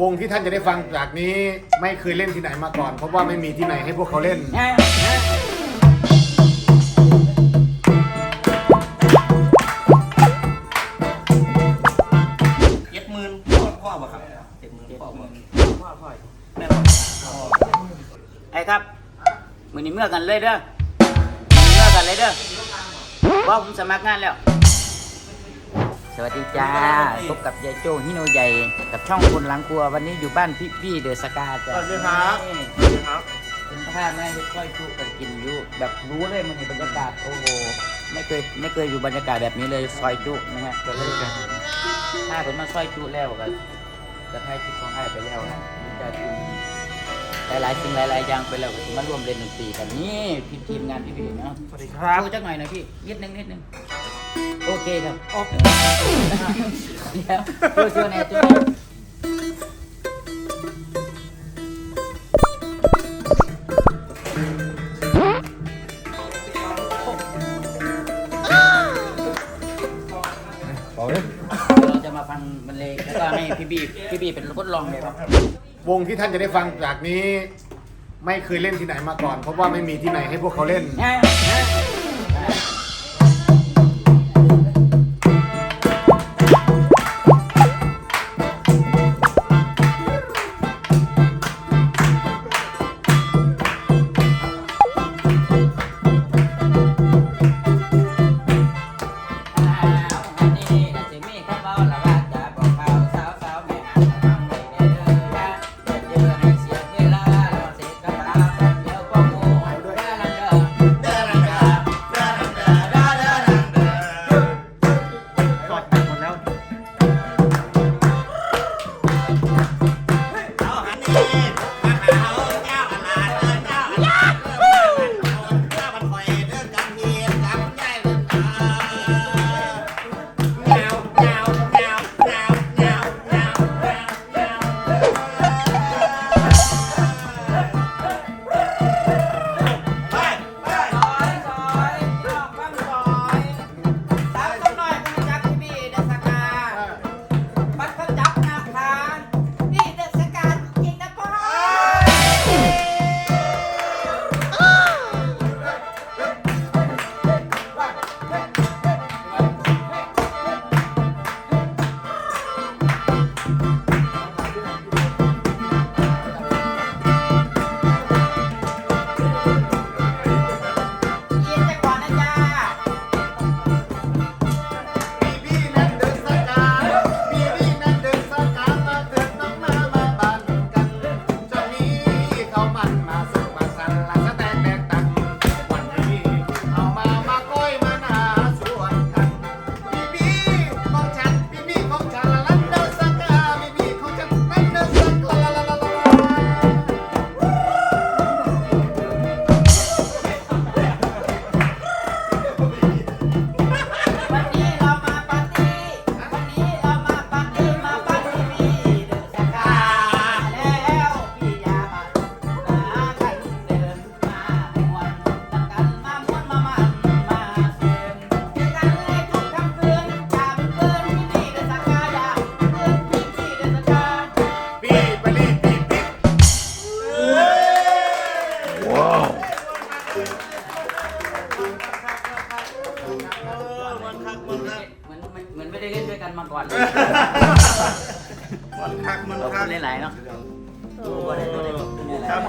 วงที่ท่านจะได้ฟังจากนี้ไม่เคยเล่นที่ไหนมาก่อน เพราะว่าไม่มีที่ไหนให้พวกเขาเล่น เจ็ดหมื่นพ่อพ่อบ่ครับเจ็ดหมื่นพ่อบ่พ่อพ่อแม่บ่ไอ้ครับมือนี้เมื่อกันเลยเด้อเมื่อกันเลยเด้อเพราะผมสมัครงานแล้ว สวัสดีจ้า พบกับยายโจ้ฮิโนใหญ่ กับช่องคนหลังครัว วันนี้อยู่บ้านพี่พี่เดอะสกาจ้ะสวัสดีครับนี่สวัสดีครับเป็นภาพแม่ที่ค่อยจุกันกินอยู่แบบรู้เลยมันมีบรรยากาศโอ้โหไม่เคยไม่เคยอยู่บรรยากาศแบบนี้เลยซอยจุนะฮะก็เลยกันถ้าผมมาซอยจุแล้วก็จะให้คลิปของให้ไปแล้วนะจะกินหลายๆสิ่งหลายๆอย่างไปแล้วก็สิมาร่วมเล่นดนตรีกันนี่พี่ทีมงานพี่พี่ๆเนาะสวัสดีครับโชว์จักหน่อยหนะพี่นิดนึงนิดนึง โอเคครับ โอเคเดี๋ยวโชว์โชว์แน่โชว์แน่บอกเลยเดี๋ยวเราจะมาฟังบรรเลงแล้วก็ให้พี่บีพี่บีเป็นทดลองเลยครับ วงที่ท่านจะได้ฟังจากนี้ ไม่เคยเล่นที่ไหนมาก่อน เพราะว่าไม่มีที่ไหนให้พวกเขาเล่นนี่ Yeah.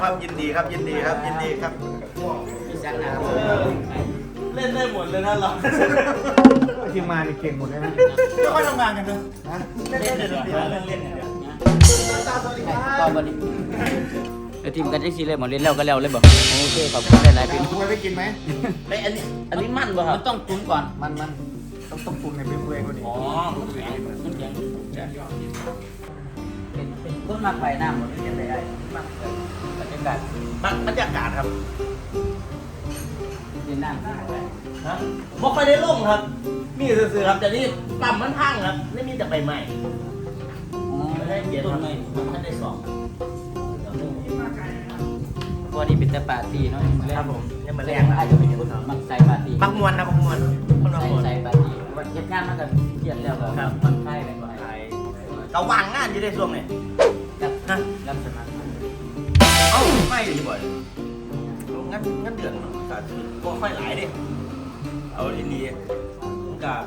ครับครับยินดีครับยินดีครับยินดีครับมีสักหนาเล่นได้หมดเลยนะเราทีมงานนี่เก่งหมดเลยนะไม่ค่อยทำงานกันเลยฮะเล่นเล่นเล่นเล่นเล่นเล่นตอนวันนี้เดี๋ยวทีมกันจังซี่เลยหมดเล่นแล้วก็แล้วเลยบอกโอเคขอบคุณหลายๆพี่คุยไปกินไหมไออันนี้อันนี้มั่นป่ะครัมับนต้องปรุงก่อนมันมันต้องต้องปรุงในเป็นคุยคนนี้อ๋อมันยัง เป็นเป็นคนมากไปน้ำหมดเลยได้ได้มากเลยบรรยากาศบรรยากาศครับดีน้ำมากเลยฮะไม่ค่อยได้ลงครับ มีสื่อๆครับแต่นี่ต่ำมันพังครับไม่มีแต่ใบใหม่อ๋อไม่ได้เกียรต้นทำไม้ท่านได้สองพอดีเป็นแต่ปาร์ตี้เนาะครับผมยังมาแรแรงงนะอาจจะเป็นคนมักใส่ปาร์ตี้มักมวนนะมักมวนคนมักใส่มวนใส่ปาร์ตี้วันเฮ็ดงานมากับเกียรแล้วก็มันค่ายไปก่อน เขาวางงานอยู่ในช่วงนี้รับฮะรับสมัคเอ้าไม่ดีบ่อยงั้นงั้นเดือนมันก็บ่ค่อยหลายเด้เอาดีๆผมกับ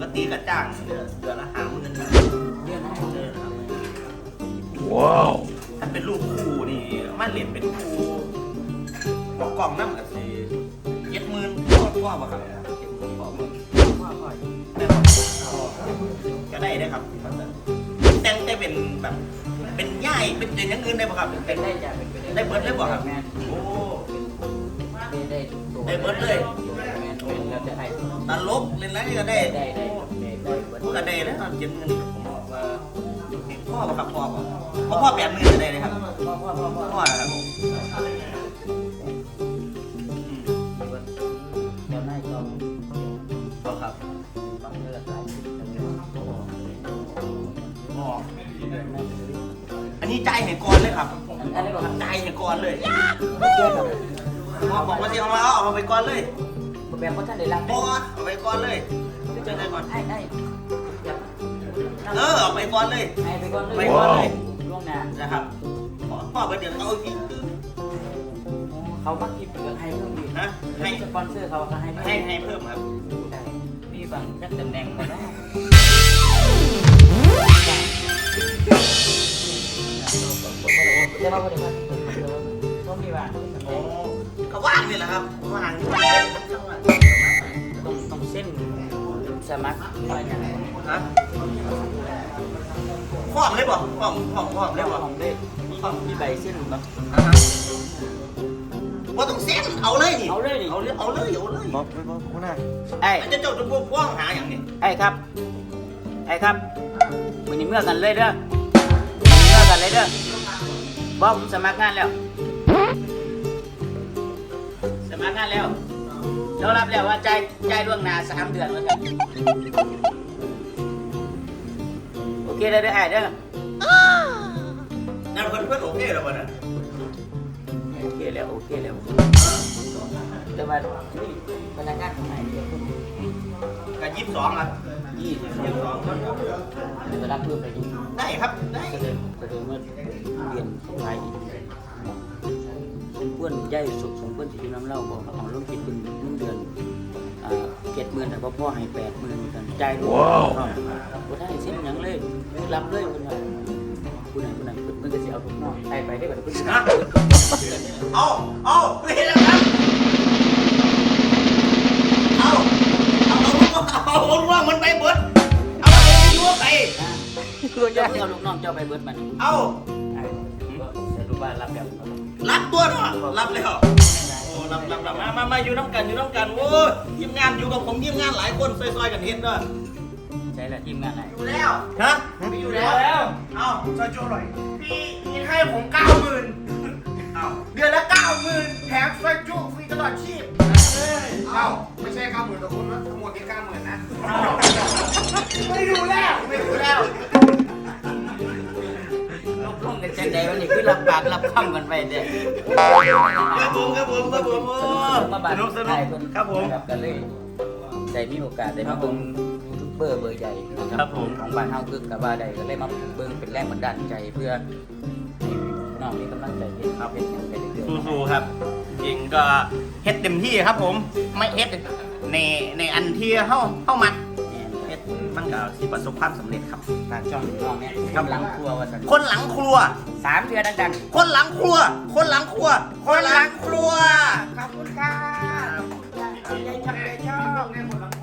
กะตีก็จ้างเดือนเดือนละห้าหมื่นเดือนละเห้าหมื่นว้าวถ้าเป็นลูกครูนี่มันเรียนเป็นครูกกล่องนั่นกับสี่เย็ดหมื่นพ่อพ่อป่ะครับ แบบ เป็นย่ายเป็นเป็นอย่างอื่นได้ป่ะครับเป็เป็นนได้จ้ะเป็นไปได้เบิร์ดเลยป่ะครับแม่นโอ้ได้ได้ทุกตัวได้เบิดเลย แม่นแม่นแล้วจะให้ ตลกเล่นอะไรก็ได้ได้ได้ได้ได้เบิดพูดกันได้แล้วเจ็ดเงินผมบอกว่าพ่อป่ะครับพ่อป่ะพ่อพ่อแปดหมื่นก็ได้เลยครับพ่อพ่อพ่อพ่อพ่อนะครับผม ใจายเห็นก่อนเลยครับอันนี้บอกครับใจายเห็นก่อนเลยเยอะครับพ่อบอกว่าสิเอามาเอาเอาไปก่อนเลยแบบว่าท่านได้รับบอสเอาไปก่อนเลยเจอกันก่อนไอ้ไอ้เออเอาไปก่อนเลยไอ้ไปก่อนเลยไปก่อนเลยล่วงหน้านะครับพ่อพ่อไปเดี๋ยวเอาอีกเขาบักกิบเกิดให้เพิ่มอีกนะให้สปอนเซอร์เขาก็ให้ให้ให้เพิ่มครับได้มีบางจักตำแหน่งมาแล้ว จะมาพอดีครับก็มีว่าโอ้ก็ว่างนี่แหละครับว่างต้องต้องเส้นสมัครอะไรอย่างเงี้ยฮะฟ้องเลยบ่ฟ้องฟ้องฟ้องเลยวบ่ของได้มีใบเส้นแบบว่าต้องเซ็นเอาเลยนี่เอาเลยดิเอาเลยเอาเลยเอาเลยบอกไปบอกคุณน่ะไอ้จะจบจะพวกฟ้องหาอย่างนี้ไอ้ครับไอ้ครับวันนี้เมื่อกันเลยเด้อเมื่อกันเลยเด้อ บอกผมสมัครงานแล้ว สมัครงานแล้วเรารับแล้วว่าใจายใจายล่วงหน้าสามเดือนแล้วกันโอเคได้เด้อไอ้เด้อนั่นเพื่อนเพื่อนโอเคหรอวะน่ะโอเคแล้วโอเคแล้ว แต่ว่านี่พนักงานของไหนเดี๋ยวผมกับยี่สิบสองอะยี่สิบยี่สิบสองคนเดี๋ยวรับเพิ่มไปอีกได้ครับได้ก็เลยก็เลยเมื่อเรียนไปอีกเป็นเพื่อนใหญ่สุดของเพื่อนที่อยู่น้ำเล่าบอกเอาลงคิดเป็นเงินเดือนอ่าเจ็ดหมื่นแต่พ่อให้แปดหมื่นกันใจายด้วยก็ได้สิ้นหยังเลยรับเลยคนละผู้ไหนผู้ไหนเพื่อนก็จะเอาทุกนอกไปไปได้แบบเพื่อนนะเอาเอาไม่เห็นแล้ว ไปยั่วไปตัวเจ้าเอาลูกน้องเจ้าไปเบิดมันเอาสรุปว่ารับแบบรับตัวเนาะรับเลยเหรอโอ้รับรับรับมามามาอยู่น้ำกันอยู่น้ำกันโอ้ยทีมงานอยู่กับผมทีมงานหลายคนซอยๆกันเฮ็ดเนาะใช่แหละทีมงานไหนอยู่แล้วฮะไม่อยู่แล้ว เอาจอยโจ้หน่อยพี่พี่ให้ผมเก้าหมื่นเอาเดือนละเก้าหมื่นแถมซอยจุฟรีตลอดชีพเอ้าไม่ใช่เก้าหมื่นต่อคนนะทั้งหมดนี่เก้าหมื่นนะ ไม่ดูแล้วไม่ดูแล้วลงลงกันจังใดวันนี้คือรับปากรับคำกันไปเด้ครับผมครับผมครับผมโอ้มาบาสดนุกสนุไทกยเพิ่นครับผมครับกันเลยได้มีโอกาสได้มาเบิ่งยูทูบเบอร์เบอร์ใหญ่นะคครัรับบผมของบ้านเฮาคือกับว่าได้ก็เลยมาเบิ่งเป็นแรงบันดาลใจเพื่อให้น้องมีกำลังใจเฮ็ดครับเป็นอย่างไปเรื่อยๆสู้ๆครับจริงก็เฮ็ดเต็มที่ครับผมไม่เฮ็ดในในอันที่เฮาเฮามักเฮ็ดมัน ก็สิประสบความสำเร็จครับ ทางช่องน้องเนี่ยกำลังครัวว่าซั่นคนหลังครัว สามเทื่อดังคนหลังครัว คนหลังครัว คนหลังครัว ๆขอบคุณค่ะใจชอบใจชอบแม่หมดลังครัวกินแบบไม่เต็มเลย